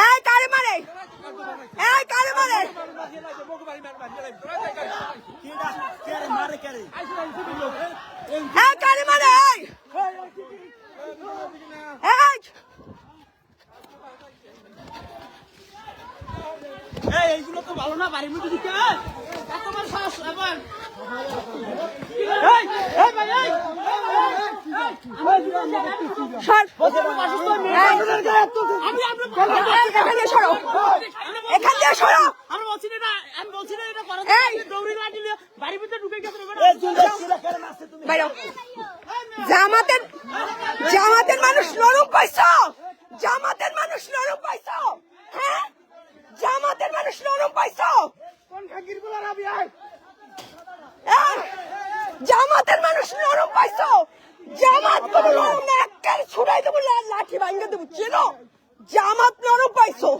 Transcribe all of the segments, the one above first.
এই কারে মারে। এই কারে মারে। এই কারে মারে এই। এই। এইগুলো তো ভালো না বাড়ির মধ্যে দিতে এত বড় সাহস আবার এই এই ভাই এই। জামাতের জামাতের মানুষ নরম পাইছো জামাতের মানুষ নরম পাইছো জামাতের মানুষ নরম পাইছো এই, জামাতের মানুষ নরম পাইছো জামাত কোনো নরম না ছুড়াই দেবো লাঠি ভাঙ্গে দেবো। চেনো জামাত পাইছো।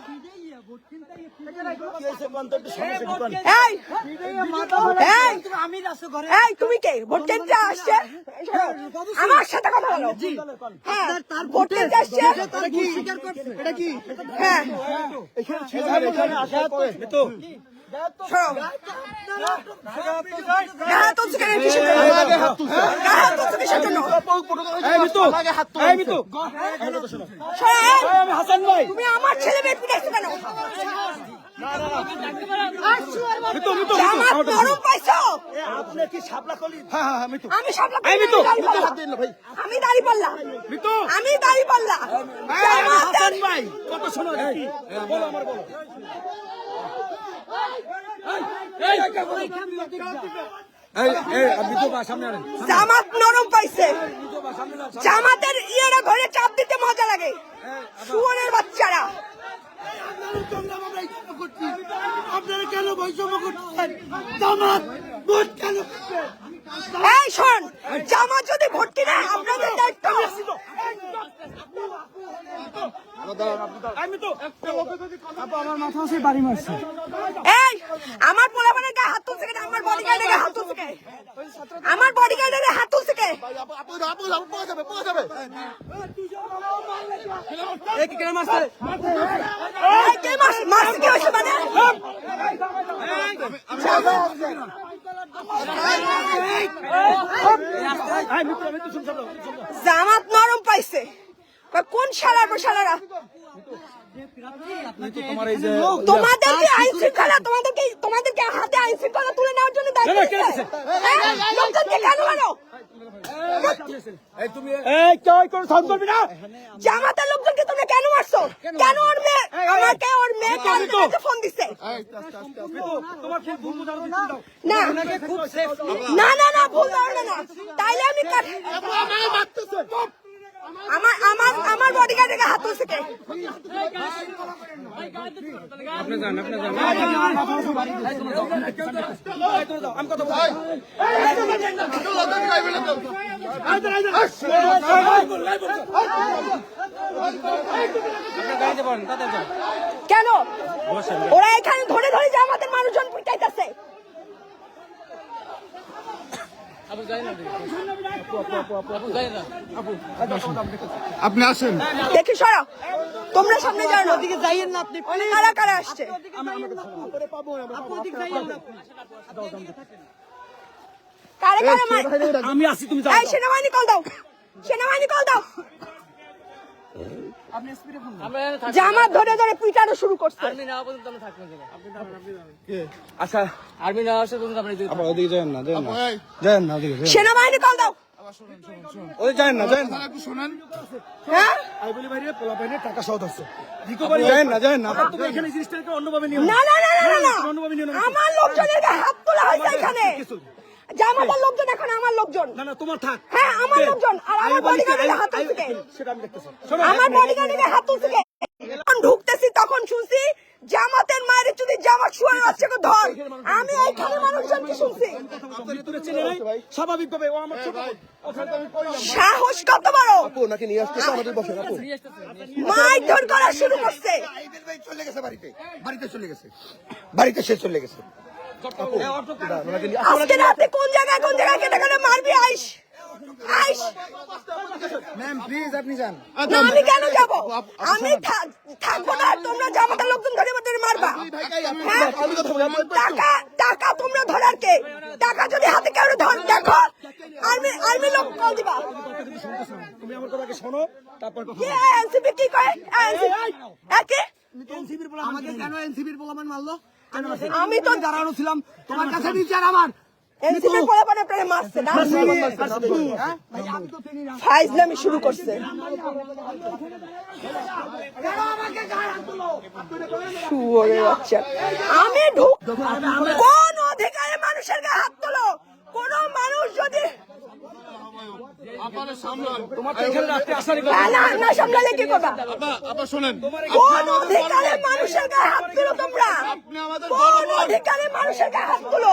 এই এই আমি যাচ্ছি ঘরে এই তুমি কে? ভোট কেন্দ্রে আসছে? আমার সাথে কথা বলো। ভোট কেন্দ্রে আসছে? হ্যাঁ। হাসান ভাই। তুমি আমার ছেলে মেয়ে পিটাইছো কেন? কলি? আমি পাল্লা। আমি দাড়ি পাল্লা। মিতু। আমি দাড়ি পাল্লা। হাসান ভাই। কত শোনো বলো আমার বলো। জামাত নরম পাইছে। জামাতের ইয়েরা ঘরে চাপ দিতে মজা লাগে। শুয়োরের বাচ্চারা। আপনারা কেন বৈষম্য করছেন জামাত ভোট কেন এই শোন জামাত যদি ভোট কিনে আপনাদের দায়িত্ব আমার মাথা আছে বাড়ি মারছে এই আমার পোলাপানের গায়ে হাত তুলছে আমার বডিগার্ডের গায়ে হাত তুলছে কে আমার বডিগার্ডের হাত তুলছে কে এই কি কেন মারছে কে মাস মাস কি হয়েছে মানে? জামাত নরম পাইছে। কোন শালার পর শালারা? তোমার এই যে তোমাদের কি আইন শৃঙ্খলা তোমাদেরকে তোমাদেরকে হাতে আইন শৃঙ্খলা তুলে নেওয়ার জন্য দায়িত্ব না, না, কে দিচ্ছে? হ্যাঁ? লোকজনকে কেন মারো এই এই কোন সাউন্ড করবি না জামাতের লোকজনকে তোমরা কেন মারছো কেন ওর মেয়ে আমাকে ওর মেয়ে কাল ফোন দিছে মিতু তোমার খুব ভুল বুঝানো দিচ্ছি দাও না খুব সেফ না না না ভুল ধারণা না তাইলে আমি কাট- আমার আমার আমার বডিগার্ডের গায়ে হাত তুলছে কে? আপনি যান আপনি যান। আমি কথা বলছি কেন ওরা এখানে ধরে ধরে জামাতের মানুষজন পিটাইতেছে। আপনি আসেন। দেখি সরো। তোমরা সামনে যাও না। ওদিকে যাইয়েন না আপনি কারা কারা আসছে কারে কারে আমি আসি তুমি যাও। এই সেনাবাহিনী কল দাও। সেনাবাহিনী কল দাও। জামাত ধরে ধরে পিটানো শুরু করছে। আচ্ছা। আর্মি না আসে তুমি আপনি ওদিকে যান না যান না। যান না ওদিকে। সেনাবাহিনী কল দাও। ওদিকে যান না যান। না একটু শোনেন। হ্যাঁ? আই বলি বাইরে পোলা বাইরে টাকা সহ ধরছে রিকভারি যান না যান না। তুমি এখানে জিনিসটাকে অন্যভাবে নিও না না না না না না। অন্যভাবে নিও না আমার লোকজনের হাত তোলা হয়েছে এখানে। জামাতের লোকজন এখন আমার লোকজন। না না তোমার থাক। হ্যাঁ আমার লোকজন। আর আমার আই বলি কি, বডিগার্ডের হাত তুলছে সেটা আমি দেখতেছি। আমার বডিগার্ডের হাত তুলছে যখন ঢুকতেছি তখন শুনছি জামাতের মায়ের যদি জামাত শুয়ে আছে ধর। আমি এইখানে মানুষজনকে শুনছি। স্বাভাবিকভাবে ও আমার আমি কইলাম সাহস কত বড়? ওনাকে নিয়ে আসতেছে আমাদের বসে আপু। করা শুরু করছে। চলে গেছে বাড়িতে। বাড়িতে চলে গেছে। বাড়িতে সে চলে গেছে। আপু, ওনাকে নিয়ে- আজকে রাতে কোন জায়গায় কোন জায়গায় কেটে কেটে মারবি? আইস। আইস। ম্যাম প্লিজ আপনি যান। আমি কেন যাব? আমি থাকব না তোমরা জামাতার লোকজন ধরে ধরে মারবা হ্যাঁ? টাকা টাকা তোমরা ধরার কে? টাকা যদি হাতে কেউ ধর দেখো। আর্মি আর্মি লোক কল দিবা। তুমি আমার কথাকে শোনো তারপর কথা কি এনসিপি কি কয়? এনসিপি একে আমাকে কেন এনসিবির প্রমাণ মারলো? আমি তো দাঁড়ানো ছিলাম? তোমার কাছে বিচার আমার। এনসিপি পোলা পানে আপনারা মারছে না? ফাইজলামি শুরু করছে। আমি ঢুক কোন অধিকারে মানুষের গায়ে হাত তোলো? কোন মানুষ যদি মানুষের গায়ে হাত তুলো তোমরা? কোন অধিকারে মানুষের গায়ে হাত তুলো?